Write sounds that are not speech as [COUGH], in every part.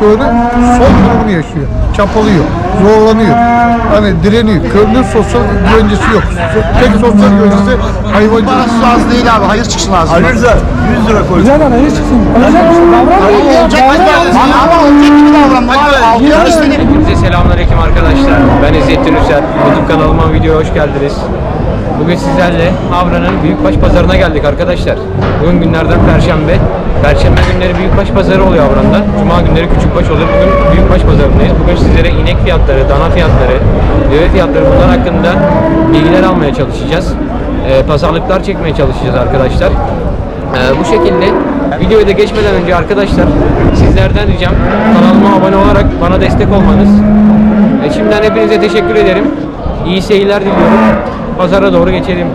körü sol durumunu yaşıyor. Çapalıyor, zorlanıyor. Hani direniyor. Körünün sosyal güvencesi yok. Tek sosyal güvencesi hayvancılık. Parası az değil abi. Hayır çıksın ağzından. Hayırsa 100 lira koy. Güzel ne çıksın? Olacak mısın? Davranma. Ama olacak gibi davranma. Hepinize selamünaleyküm arkadaşlar. Ben İzzettin Üsel. YouTube kanalıma videoya hoş geldiniz. Bugün sizlerle Havran'ın Büyükbaş Pazarı'na geldik arkadaşlar. Bugün günlerden Perşembe. Perşembe günleri Büyükbaş Pazarı oluyor Havran'da. Cuma günleri Küçükbaş olur. Bugün Büyükbaş Pazarı'ndayız. Bugün sizlere inek fiyatları, dana fiyatları, deve fiyatları bunlar hakkında bilgiler almaya çalışacağız. Ee, pazarlıklar çekmeye çalışacağız arkadaşlar. Ee, bu şekilde videoya da geçmeden önce arkadaşlar sizlerden ricam kanalıma abone olarak bana destek olmanız. E, şimdiden hepinize teşekkür ederim. İyi seyirler diliyorum. Pazara doğru geçelim.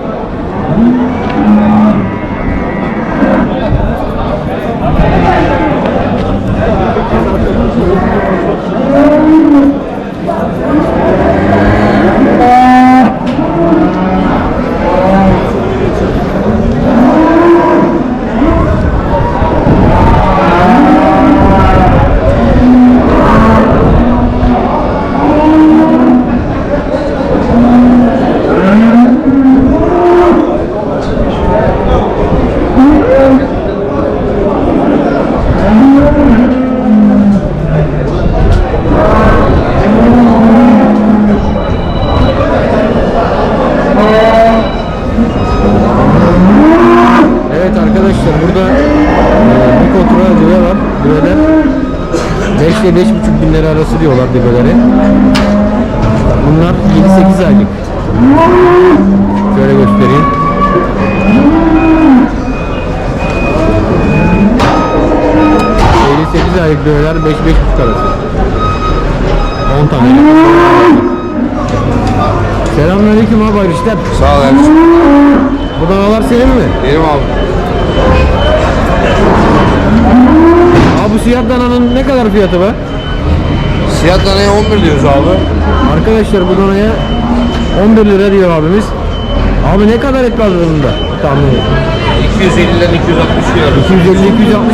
Evet arkadaşlar burada e, bir kontrol düve var. Düveler 5 ile 5,5 bin lira düvelere. Bunlar 7-8 aylık. Şöyle göstereyim. ...58 aylık düveler 5-5,5 arası. 10 tane. Selamünaleyküm abi işler. Sağ ol Ersin. Bu danalar senin mi? Benim abi. Abi bu siyah dananın ne kadar fiyatı var? Siyah danaya 11 diyoruz abi. Arkadaşlar bu danaya 11 lira diyor abimiz. Abi ne kadar et var bunda? Tahmin 250'den 260 kilo.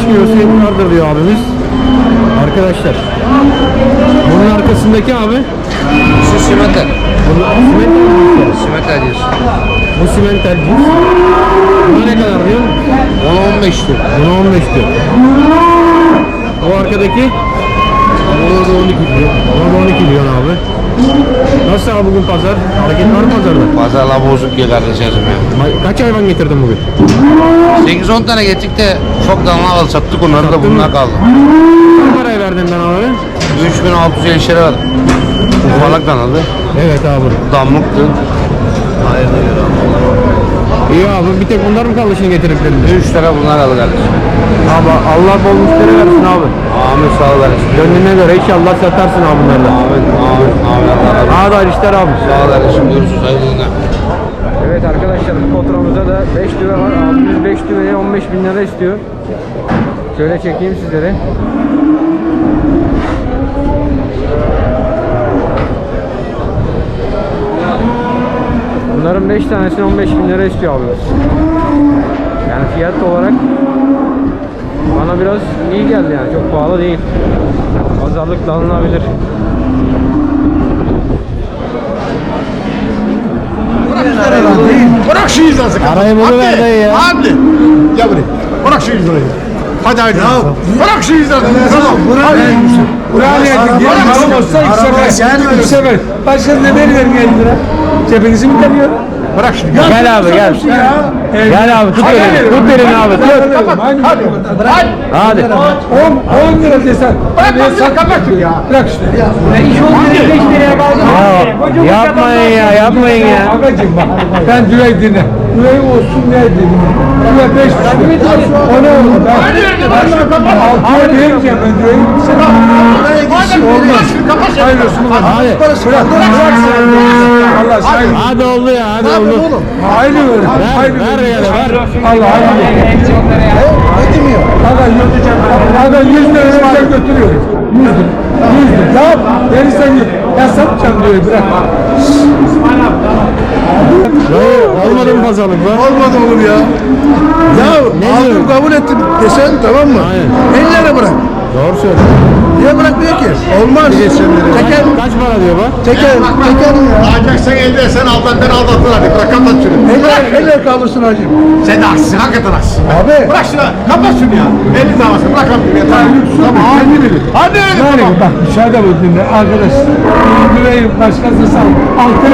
250-260 kilosu et vardır diyor abimiz. Arkadaşlar. Bunun arkasındaki abi. Şu simental Simenter diyorsun. Bu simental cins. Buna ne kadar diyor? Ona 15 diyor. Buna 15 diyor. O arkadaki? Ona da 12 diyor. Ona da 12 diyor abi. Nasıl abi bugün pazar? Hareket var mı pazarda? Pazarla bozuk gelir içerim ya. Ma- Kaç hayvan getirdin bugün? 8-10 tane getirdik de çok dana aldı sattık onları da bunlar kaldı. Ne paraya verdin danaları? 3650 lira verdim. Ufalak danalı. Evet abi. Damlıktı. Hayırlı gör İyi abi bir tek bunlar mı kaldı şimdi getirdiklerinde? 3 lira bunlar aldı kardeşim. Abi Allah bol müşteri versin abi. Amin sağ ol kardeşim. Gönlüne göre inşallah satarsın abi bunlarla. Amin amin amin Allah razı olsun. Hadi hayırlı işler abi. Sağ ol kardeşim görüşürüz hayırlı günler. Evet arkadaşlar bu kontrolümüzde de 5 düve var. Abimiz 5 düveye 15 bin lira istiyor. Şöyle çekeyim sizlere. Bunların 5 tanesini 15 bin lira istiyor abimiz. Yani fiyat olarak bana biraz iyi geldi yani çok pahalı değil. Pazarlıkla alınabilir. Bırak şu yüz lirası. Arayı buluver dayı ya. Hadi. Gel buraya. Bırak şu yüz lirayı. Hadi hadi. Bırak şu yüz lirayı. Tamam. Hadi. Buraya geldik. Araba olsa iki sefer. Üç sefer. Başka ne veriverin 50 lira? Cebinizi mi deniyor? Bırak şunu. Gel abi gel. Gel abi tut elini. Tut elini abi. Tut. Hadi. Hadi. 10 10 lira desen. Bırak bak kapat ya. Bırak işte. Ya, yapmayın ya yapmayın ya. Agacım bak. Ben düve dinle. Düve olsun ne dedim. Düve 5 O ne oldu? Ben altıya vereceğim ben düveyi. Olmaz. Hayır olsun. Hadi. Bırak. Bırak sen. Allah sen. Hadi oldu ya hadi oldu. Hayırlı. Ver Hayırlı ver ya ver. Allah hayırlı Ödemiyor. Aga 100 lira versen götürüyorum. 100 lira. 100 lira. Ya verirsen git. Ya satacağım diyor bırak. Dayı olmadı mı pazarlık var? Olmadı oğlum ya. Ya Ne aldım diyor? kabul ettim desen tamam mı? Aynen. 50 lira bırak. Doğru söylüyor. Niye bırakmıyor ki? Olmaz. Teker kaç para diyor bu? Teker, teker ya. Alacaksan elde sen aldattan aldatın hadi bırak kapat şunu. Eller, eller kaldırsın hacım. Sen de haksızsın hakikaten haksızsın. Abi. Bırak şunu kapat şunu ya. Elli davası bırak abi yeter. Tamam hadi bilir. Hadi Yani bak dışarıda bu dinle arkadaş. Güveyi başkası sal. Altı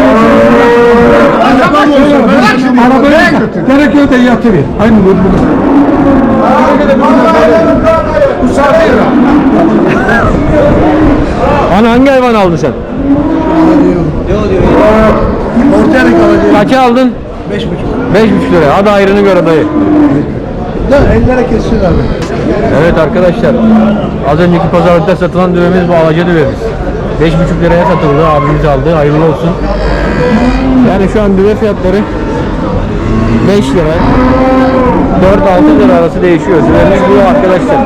Arabayı da yatırıyor. Aynı bu. Ana hangi hayvan aldın sen? Ortaya? Kaça aldın? Beş buçuk. Beş buçuk lira. Hadi ayrını gör dayı. Da ellere kesiyor abi. Evet arkadaşlar. Az önceki pazarlıkta satılan düvemiz bu alaca düvemiz. 5,5 liraya satıldı. Abimiz aldı. Hayırlı olsun. Yani şu an düve fiyatları 5 lira 4-6 lira arası değişiyor. Düvemiz bu arkadaşlar.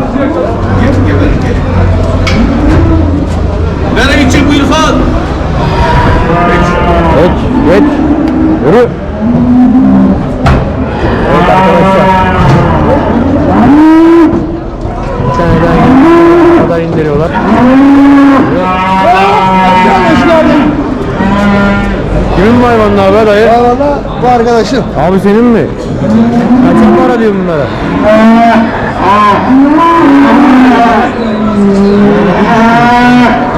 Nereye gidecek bu İrfan? Evet, evet. Yürü. Evet arkadaşlar. Bir tane daha in- kadar indiriyorlar. Bu hayvanlar be dayı? Valla bu arkadaşım. Abi senin mi? Kaça para diyor bunlara?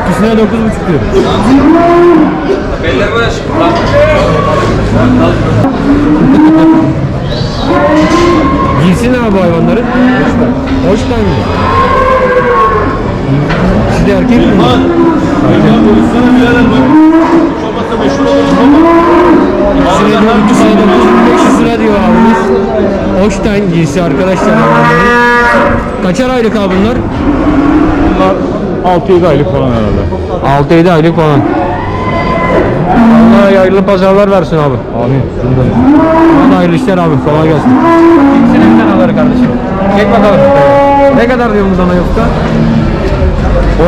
İkisine dokuz buçuk diyor. Cinsi ne abi hayvanların? Hoştan. Hoştan mı? İkisi de erkek mi? İkisine diyor 300 lira diyor abimiz. Hoştan cinsi arkadaşlar. Kaçar aylık abi bunlar? 6-7 aylık falan herhalde. 6-7 aylık falan. Allah hayırlı pazarlar versin abi. Amin. Hadi hayırlı işler abi. Kolay gelsin. Senin bir tane alır kardeşim. Çek bakalım. Ne kadar diyor bu dana yoksa?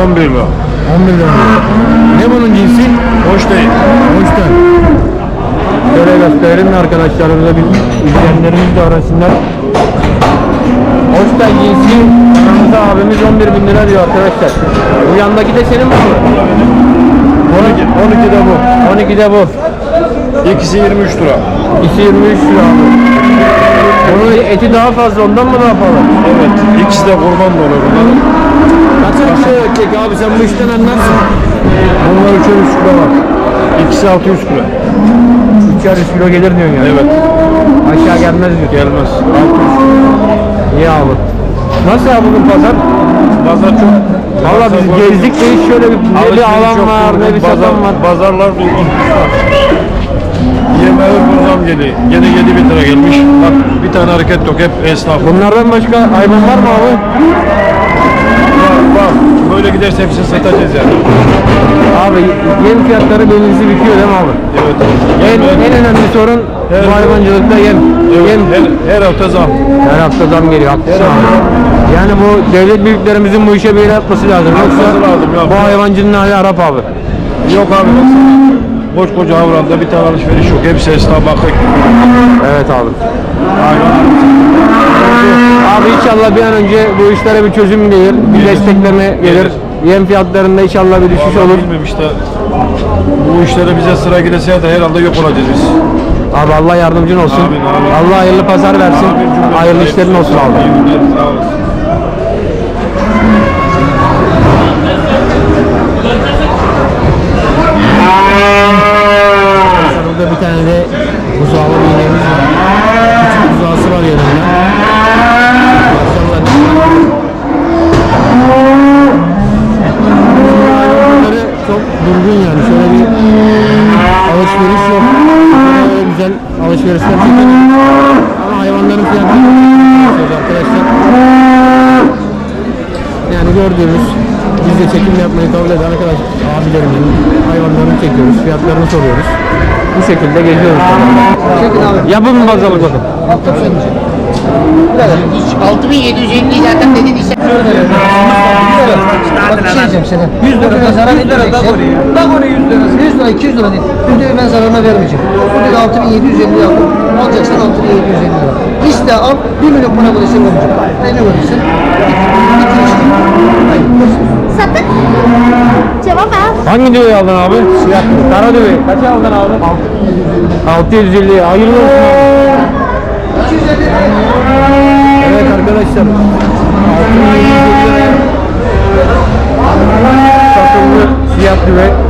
11 lira. 11 lira. Ne bunun cinsi? Hoş değil. Hoştan. Şöyle gösterelim de arkadaşlarımıza bir izleyenlerimiz de arasınlar. Hoştan cinsi aramızda abimiz 11 bin lira diyor arkadaşlar. Bu yandaki de senin mi? 12, 12 de bu. 12 de bu. İkisi 23 lira. İkisi 23 lira abi. Bunun eti daha fazla ondan mı daha pahalı? Evet. İkisi de kurban da olur bunların. Kilo ötecek abi sen bu işten anlarsın. Bunlar 3'er 3 kilo var. İkisi 600 kilo. 300 kilo gelir diyorsun yani. Evet. Aşağı gelmez diyor. Gelmez. İyi abi. Nasıl abi bugün pazar? Pazar çok. Valla biz gezdik de hiç şöyle bir ne bir alan var ne bir satan var. Pazarlar durgun. Yemeğe program geliyor. Gene 7 bin lira gelmiş. Bak bir tane hareket yok. Hep esnaf. Bunlardan başka hayvan var mı abi? Böyle giderse hepsini satacağız yani. Abi yem fiyatları belinizi bitiyor değil mi abi? Evet. En, en önemli sorun Evet. bu hayvancılıkta yem. Evet, Yem her, her hafta zam. her hafta zam geliyor haklısın abi. Yani bu devlet büyüklerimizin bu işe bir el atması lazım. Yoksa lazım, ya. bu hayvancının hali Arap abi. Yok abi. Koskoca Havran'da bir tane alışveriş yok. Hepsi esnaf bakık. Evet abi. Aynen. Abi inşallah bir an önce bu işlere bir çözüm gelir, bir destekleme gelir. Yem fiyatlarında inşallah bir düşüş olur. Bilmiyorum işte. Bu işlere bize sıra gidese de herhalde yok olacağız biz. Abi Allah yardımcın olsun. Amin, amin. Allah hayırlı pazar versin. Amin, cümlemize Hayırlı işlerin olsun abi. İyi günler, sağ olasın. Burada bir tane de buzağlı bir ineğimiz var. Küçük buzağısı var yanında. Maşallah ne kadar. Hayvanları çok durgun yani. Şöyle bir alışveriş yok. Böyle güzel alışverişler çekelim. Ama hayvanların fiyatları çok yüksek arkadaşlar. Yani gördüğümüz biz de çekim yapmayı kabul eden arkadaş abilerimizin hayvanlarını çekiyoruz, fiyatlarını soruyoruz. Bu şekilde geziyoruz. Çekin abi. Yapın mı pazarlık bakın. Hiç 6750 zaten dedin işte. Bak bir şey diyeceğim sana. 100 lira da zarar etmeyeceksin. Bak onu 100 lira. 100 lira 200 lira değil. Diyor ben zararına vermeyeceğim. Bu diyor 6750 aldım. Alacaksan 6750 lira. İste al 1 milyon para böyle şey olmayacak. Ne ne verirsin? Bitir işte. Cevap al. Hangi düveyi aldın abi? Siyah. Kara düveyi. Kaça aldın abi? 650. Hayırlı olsun abi. 250 lira. Evet arkadaşlar. 650 liraya satıldı siyah düve.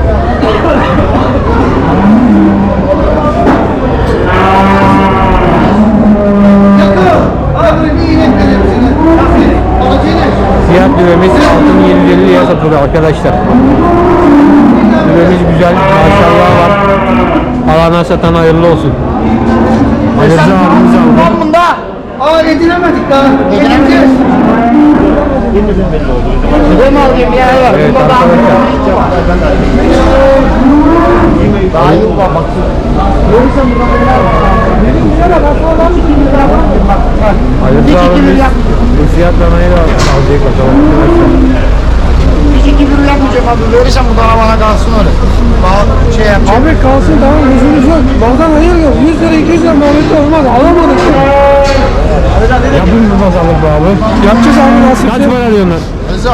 Siyah düvemiz 6750 liraya satıldı arkadaşlar. Düvemiz güzel. Maşallah var. Alana satan hayırlı olsun. Hayırlı abimiz aldı. Aa edinemedik daha. Edeceğiz. Evet arkadaşlar. Hayırlı abimiz bu siyah danayı da alacak bakalım iki bir yapmayacağım abi. Verirsen bu dana bana kalsın öyle. Daha şey yapacağım. Abi kalsın tamam yüzümüz yok. Bazen hayır yok. 100 lira 200 lira muhabbeti olmaz. Alamadık ya. Yapın bu bu abi. Yapacağız abi nasıl? Kaç para diyorlar?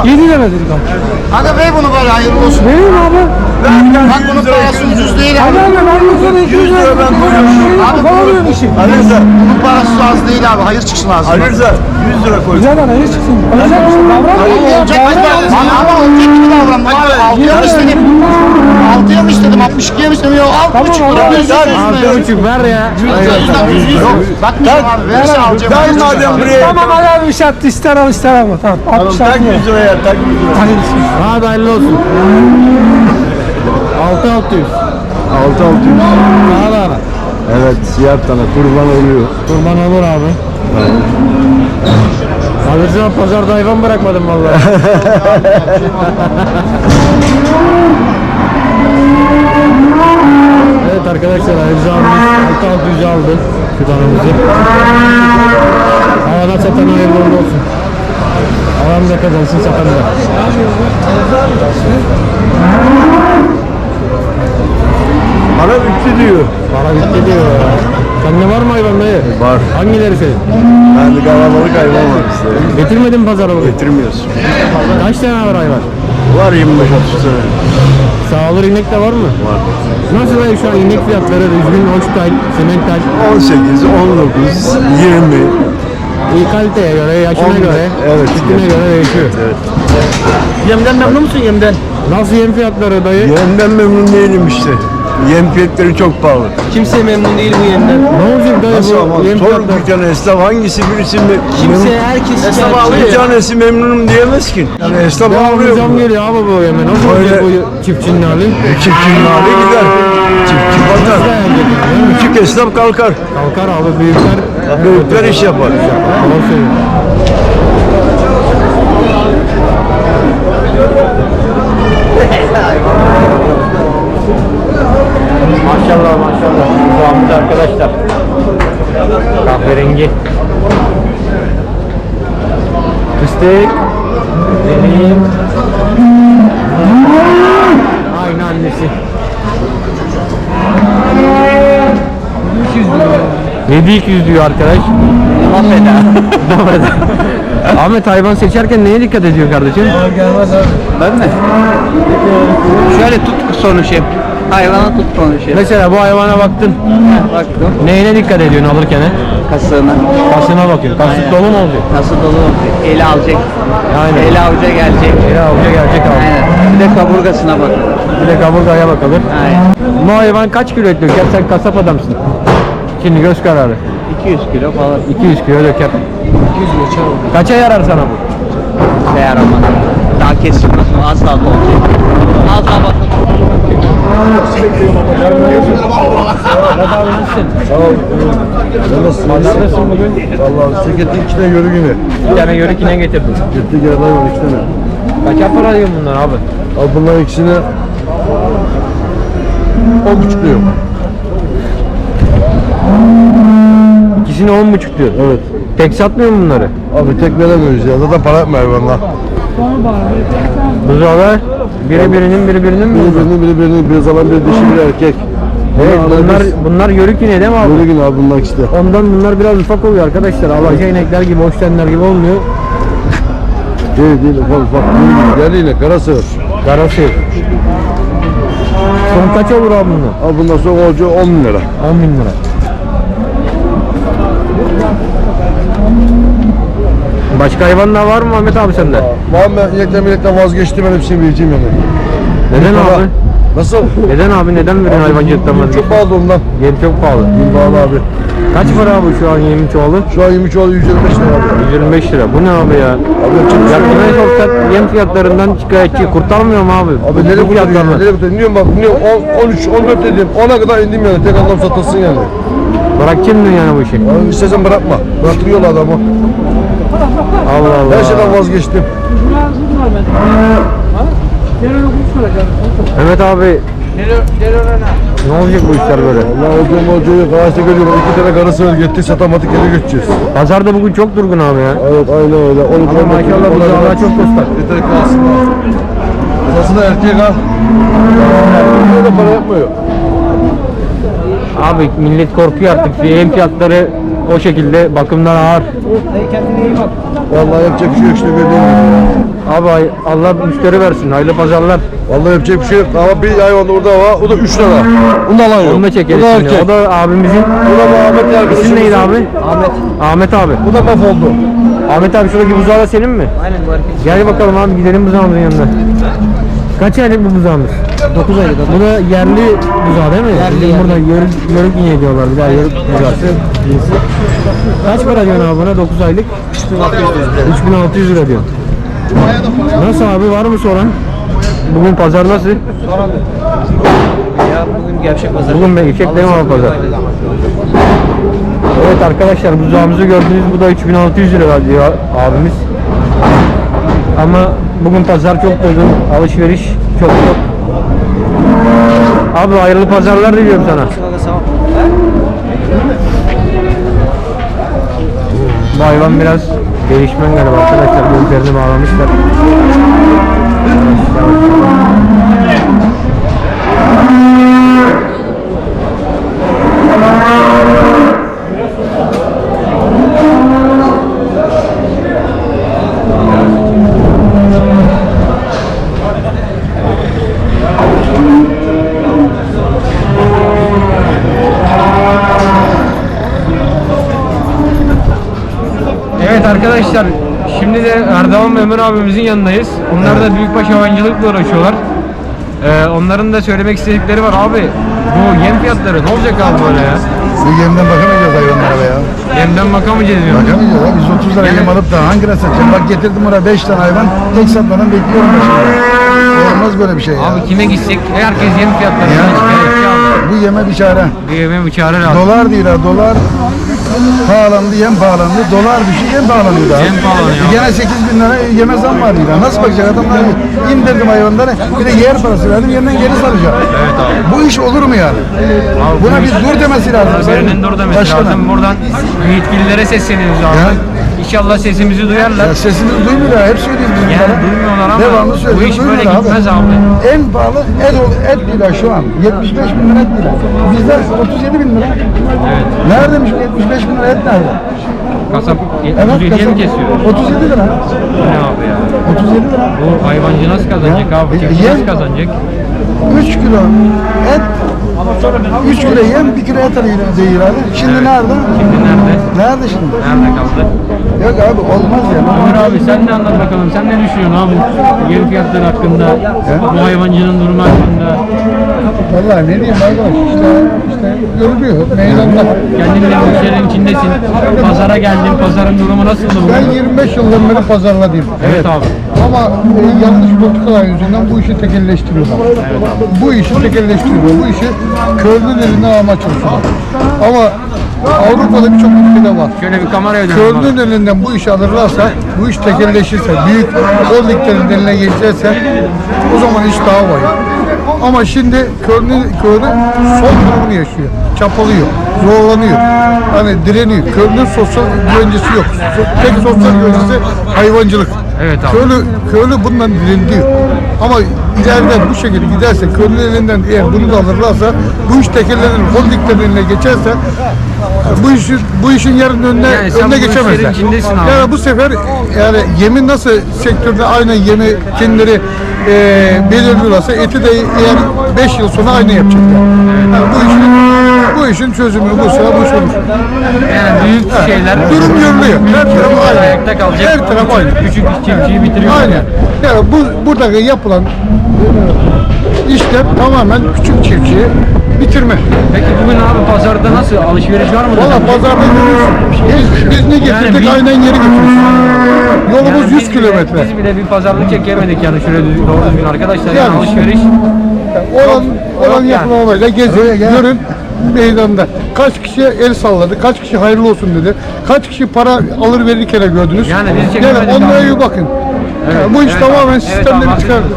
7 lira dedik abi. Hadi ver bunu böyle hayırlı olsun. Vereyim abi. Bak bunun parası ucuz değil Hadi abi. abi ben 100 lira 200 lira. Ben Abi Kovalıyorum işi. Bunun parası az değil abi. Hayır çıksın ağzından. Hayırza 100 lira koy. Güzel lan hayır çıksın. Olacak? Davran. Olacak gibi Ama ama olacak gibi davranma abi. Altıya mı istedim? Altıya mı istedim? 62'ye mi istedim? Yok altı buçuk lira. abi. Yüz lira, yüz Altı lira. buçuk ver ya. Yok. Bakmayacağım abi. Verirse alacağım. Ben madem buraya Tamam hadi abi şart ister al ister alma. Tamam. 60 tak lira. 100 liraya tak 100 liraya. Hadi hayırlı olsun. Altı altı yüz. 6600. Daha da ara. Evet siyah tane kurban oluyor. Kurban olur abi. Alırsan pazarda hayvan bırakmadım vallahi. [LAUGHS] evet arkadaşlar Ayrıca abimiz 6600 aldı şu tanemizi. Havada satan hayırlı olsun. Alan da kazansın satan da. Para bitti diyor. Para bitti diyor ya. Sende var mı hayvan dayı? Var. Hangileri senin? Ben de kalabalık hayvan var işte. Getirmedin mi pazara bugün? Getirmiyorsun. Kaç tane var hayvan? Var 25-30 tane. Sağılır inek de var mı? Var. Nasıl dayı şu an inek fiyatları? Düzgün Holstein, Simental, 18, 19, 20. iyi kaliteye göre, yaşına On- göre, evet. sütüne göre değişiyor. Evet. Yemden memnun musun yemden? Nasıl yem fiyatları dayı? Yemden memnun değilim işte. Yem fiyatları çok pahalı. Kimse memnun değil bu yemden. Ne olacak dayı Nasıl ama? bu yem Sor fiyatları? bir tane esnaf hangisi birisi mi? Kimse herkes Bir tanesi memnunum diyemez ki. Yani esnaf Devamlı ağlıyor. zam geliyor abi bu yeme. Nasıl Öyle. olacak bu çiftçinin hali? E, Çiftçinin hali gider. Çiftçi batar. Küçük esnaf kalkar. Kalkar abi büyükler. Büyükler iş yapar. Doğru söylüyor. Maşallah maşallah. Kulağımız arkadaşlar. Kahverengi. Fıstık. Benim. Aynı annesi. 7200 diyor arkadaş. Ahmet Ahmet hayvan seçerken neye dikkat ediyor kardeşim? Ben mi? Şöyle tut konuşayım. Hayvana tut konuşayım. Mesela bu hayvana baktın. Baktım Neyine dikkat ediyorsun alırken? he? kasığına. Kasına bakıyorsun. Kasık dolu mu olacak? Nasıl dolu Eli alacak. Aynen. Eli avuca gelecek. Eli avuca gelecek abi. Aynen. Bir de kaburgasına bak. Bir de kaburgaya bakalım. Aynen. Bu hayvan kaç kilo et döker? Sen kasap adamsın. Şimdi göz kararı. 200 kilo falan. 200 kilo döker. 200 geçer oldu. Kaça yarar sana bu? Değer ama. Daha o az daha olacak. Az daha bakın. Pazardasın bugün. Vallahi şirketin içine göre yine. Bir tane yörük yine getirdim. Gitti gelen var iki tane. Kaça para diyorsun bunlar abi? Al bunlar ikisine on buçuk diyor. İkisini 10,5 diyor. Evet. Tek satmıyor mu bunları? Abi tek veremiyoruz ya. Zaten para etmiyor hayvanlar. Buzağlar biri birinin biri birinin mi? Biri birini biri birini bir zaman bir dişi bir erkek. Evet bunlar bunlar yörük yine değil mi abi? Böyle gün abi bunlar işte. Ondan bunlar biraz ufak oluyor arkadaşlar. Alaca inekler gibi, hoştenler gibi olmuyor. Değil değil ufak ufak. Yerli yine kara sığır. Garası. Son kaç olur abi bunu? Abi bundan sonra olcu 10 bin lira. 10 bin lira. Başka hayvan daha var mı Ahmet abi sende? Var mı inekten inekten vazgeçtim ben hepsini vereceğim yani. Neden abi? Nasıl? Neden abi? Neden veriyorsun hayvancılıktan Çok vazgeçtin? pahalı ondan. Yem çok pahalı. Bin pahalı abi. Kaç para abi şu an yemin çoğalı? Şu an 23 oldu 125 lira abi. 125 lira. Bu ne abi ya? Abi yapacak Ya şey kime sorsak yem fiyatlarından şikayetçi. Kurtarmıyor mu abi? Abi nereye bu kurtarıyor? fiyatlarla. Nereye kurtarıyor? Dinliyorum bak dinliyorum 10, 13, 14 dedim. 10'a kadar indim yani. Tek adam satılsın yani. Bırakayım mı yani bu işi? Abi istesen bırakma. Bıraktırıyor adamı. Allah Allah. Her şeyden vazgeçtim. Mehmet abi. Ne olacak bu işler böyle? Allah hocam hocayı karşıda görüyorum. İki tane karısı var. Gitti satamadık geri götüreceğiz. Pazarda bugün çok durgun abi ya. Evet aynen öyle. 13, Ama 14, maşallah bu 14, dağlar çok dostlar. Yeter ki alsınlar. Esasında erkek al. Böyle para yapmıyor. Abi millet korkuyor artık. Yem fiyatları o şekilde bakımdan ağır. Vallahi yapacak bir şey yok işte mi? Abi ay- Allah müşteri versin. Hayırlı pazarlar. Vallahi yapacak bir şey yok. Ama bir hayvan orada var. O da 3 lira. Bunu da alan yok. Onu da çekeriz Bu da şimdi. erkek. O da abimizin. Bu da bu Ahmet arkadaşımız. İsim neydi abi? Ahmet. Ahmet abi. Bu da mahvoldu. Ahmet abi şuradaki buzağı da senin mi? Aynen bu erkek. Gel bakalım abi gidelim buzağımızın yanına. Kaç aylık bu buzağımız? 9 aylık. Bu da yerli buzağı değil mi? Yerli Bizim burada yörük, yörük ineği diyorlar bir daha yörük buzağısı. cinsi. Kaç para diyorsun abi buna 9 aylık? 3600 lira diyor. Nasıl abi var mı soran? Bugün pazar nasıl? Bugün gevşek pazar. Bugün gevşek değil mi abi pazar? Evet arkadaşlar buzağımızı gördünüz bu da 3600 lira diyor abimiz. Ama bugün pazar çok uygun, alışveriş çok çok. Abi hayırlı pazarlar diliyorum sana. Bu hayvan biraz değişmen galiba arkadaşlar gözlerini bağlamışlar. Yavaş yavaş. Evet arkadaşlar şimdi de Ömer abimizin yanındayız. Onlar da büyükbaş hayvancılıkla uğraşıyorlar. Ee, onların da söylemek istedikleri var abi. Bu yem fiyatları ne olacak abi böyle ya? Bu yemden bakamayacağız hayvanlara be ya. Yemden bakamayacağız diyor. Bakamayacağız abi. Biz 30 lira yem alıp da hangine satacağım? Bak getirdim oraya 5 tane hayvan. Tek satmadan bekliyorum da şimdi. Olmaz böyle bir şey ya. Abi kime gitsek herkes yem fiyatlarından şikayetçi abi. Bu yeme bir çare. Bir yeme bir çare lazım. Dolar değil ha dolar pahalandı, yem pahalandı. Dolar düşük, yem pahalanıyor daha. Yem pahalanıyor. E gene 8 bin lira yeme zam var yine. Nasıl bakacak adamlar? indirdim hayvanları. Bir de yer parası verdim, yeniden geri saracağım. Evet abi. Bu iş olur mu yani? Abi Buna bu bir dur demesi lazım. Birinin dur demesi lazım. Buradan yetkililere sesleniyoruz abi. Ya. İnşallah sesimizi duyarlar. Ya sesimizi duymuyor ha, hep biz Yani bunlara. duymuyorlar ama Devamlı bu söylüyoruz, iş böyle duymuyorlar gitmez abi. En pahalı et, et lira şu an. 75 bin lira et lira. Bizde 37 bin lira. Evet. Neredeymiş bu 75 bin lira et nerede? Kasap Evet, 77'ye mi kesiyor? 37 lira. Bu ne abi ya? 37 lira. Bu hayvancı nasıl kazanacak Ya, abi? e, nasıl kazanacak? 3 kilo et, 3 kilo yem, 1 kilo et alıyor değil abi. Şimdi nerede? Şimdi nerede? Nerede şimdi? Nerede kaldı? Yok abi olmaz ya. Ömer abi sen de anlat bakalım. Sen ne düşünüyorsun abi? Yem fiyatları hakkında, bu hayvancının durumu hakkında. Vallahi ne diyeyim arkadaş işte, işte görülüyor meydanda. Kendin de bu işlerin içindesin. Pazara geldin. Pazarın durumu nasıldı? Ben 25 yıldan beri pazarladayım. Evet abi. Ama e, yanlış politikalar yüzünden bu işi tekelleştiriyorlar. Bu işi tekelleştiriyor. Bu işi köylünün elinden almaya çalışıyorlar. Ama Avrupa'da birçok ülkede var. Şöyle bir abi. Köylünün elinden bu işi alırlarsa, bu iş tekelleşirse, büyük holdinglerin eline geçerse o zaman iş daha var. Ama şimdi Köln'ün Köln'ün son durumunu yaşıyor. Çapalıyor, zorlanıyor. Hani direniyor. Köln'ün sosyal güvencesi yok. Tek sosyal güvencesi hayvancılık. Evet abi. Köylü, köylü bundan direniyor. Ama ileriden bu şekilde giderse, köylünün elinden eğer bunu da alırlarsa, bu iş tekellerin, holdinglerin eline geçerse, bu işin bu işin yarın önüne Yani sen önüne geçemezler. abi. Yani bu sefer yani yemi nasıl sektörde aynen yemi kendileri e, belirliyorlarsa eti de eğer 5 yıl sonra aynı yapacaklar. Yani bu işin bu işin çözümü bu sıra bu iş olur. Yani büyük şeyler Durum görülüyor. Her taraf aynı. ayakta kalacak. Her taraf aynı. Küçük çiftçiyi bitiriyor. Aynen. Yani bu buradaki yapılan işlem tamamen küçük çiftçiyi bitirme. Peki bugün abi pazarda nasıl alışveriş var mı? Valla pazarda görüyorsun. Biz, biz ne getirdik Yani aynen yeri getiriyoruz. Yolumuz Yani 100 biz bile- kilometre. Biz bile bir pazarlık çekemedik yani şöyle doğru düzgün arkadaşlar. Yani, Yani. alışveriş Olan, olan yani. yapılanmayla gezin, görün meydanda. Kaç kişi el salladı, kaç kişi hayırlı olsun dedi, kaç kişi para alır verirken gördünüz. Yani biz çekemedik Yani onlara iyi bakın. Yani bu iş evet tamamen abi. Evet sistemleri abi, çıkardık.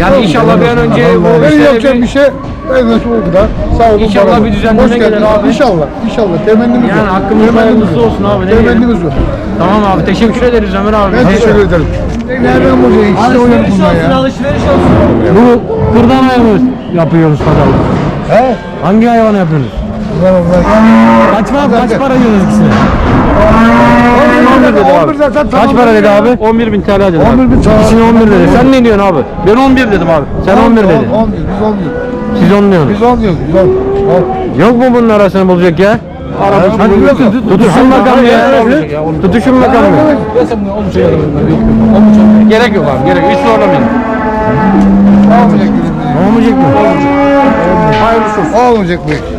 Yani inşallah bir an önce bu Benim yapacağım bir- bir şey en azından o kadar. Sağ olun. İnşallah olun. bir düzenleme Hoş gelir abi. İnşallah. İnşallah. Temennimiz Yani var. hakkımızda Temennimiz olsun abi, ne? Temennimiz var. Tamam abi teşekkür ederiz Ömer abi. Ben teşekkür ederim. Nereden bulacağız? İkisi de oynar bunlar ya. Bu kırdan hayvanı yapıyoruz pazarda. He? Hangi hayvanı yapıyorsunuz? Kaç para, kaç para yiyorsunuz ikisine? 11 dedi abi. zaten Kaç para dedi abi? 11 bin TL dedi 11 bin TL. İkisine 11 dedi. Sen ne diyorsun abi? Ben 11 dedim abi. Sen 11 dedin. 11. Biz 11. Siz 10 diyorsunuz. Biz 10 diyoruz. Biz 10. Yok mu bunun arasını bulacak ya? Tutuşun bakalım ya. Tutuşun bakalım. Gerek yok abi gerek. Hiç zorlamayın. Olmayacak bizim. Olmayacak mı? Hayırlısı olsun. Olmayacak bu iş.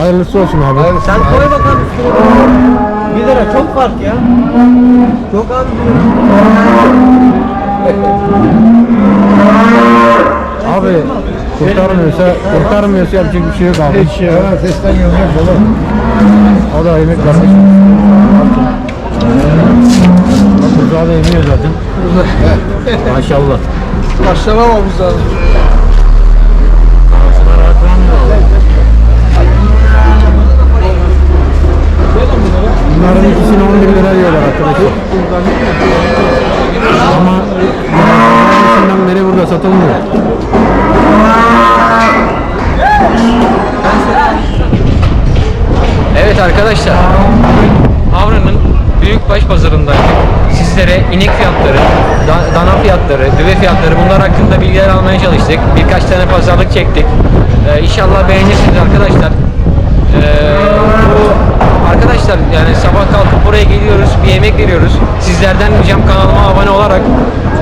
Hayırlısı olsun abi. Sen koy bakalım. 1 lira çok fark ya. Çok abi. [LAUGHS] Abi kurtarmıyorsa kurtarmıyorsa yapacak bir şey yok abi. Hiç ya. Sesten gelmez oğlum. O da yemek kardeşim. Buzağı da yemiyor zaten. [LAUGHS] Maşallah. Başlamamamız lazım. Bunların ikisini 11 lira yiyorlar arkadaşlar. Ama başından beri burada satılmıyor. Evet arkadaşlar. Avra'nın Büyükbaş Pazarı'ndaydık. Sizlere inek fiyatları, da- dana fiyatları, düve fiyatları bunlar hakkında bilgiler almaya çalıştık. Birkaç tane pazarlık çektik. Ee, inşallah beğenirsiniz arkadaşlar. Ee, bu arkadaşlar yani sabah kalkıp buraya geliyoruz, bir yemek veriyoruz. Sizlerden ricam kanalıma abone olarak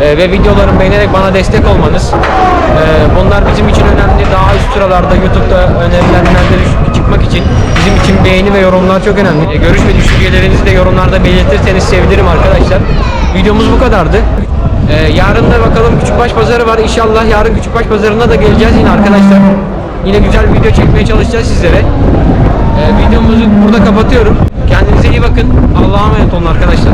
e, ve videolarımı beğenerek bana destek olmanız. Ee, bunlar bizim için önemli. Daha üst sıralarda YouTube'da önerilenlerde çıkmak için bizim için beğeni ve yorumlar çok önemli. E, görüş ve düşüncelerinizi de yorumlarda belirtirseniz sevinirim arkadaşlar. Videomuz bu kadardı. Ee, yarın da bakalım Küçükbaş Pazarı var. İnşallah yarın Küçükbaş Pazarı'na da geleceğiz yine arkadaşlar. Yine güzel bir video çekmeye çalışacağız sizlere. Ee, videomuzu burada kapatıyorum. Kendinize iyi bakın. Allah'a emanet olun arkadaşlar.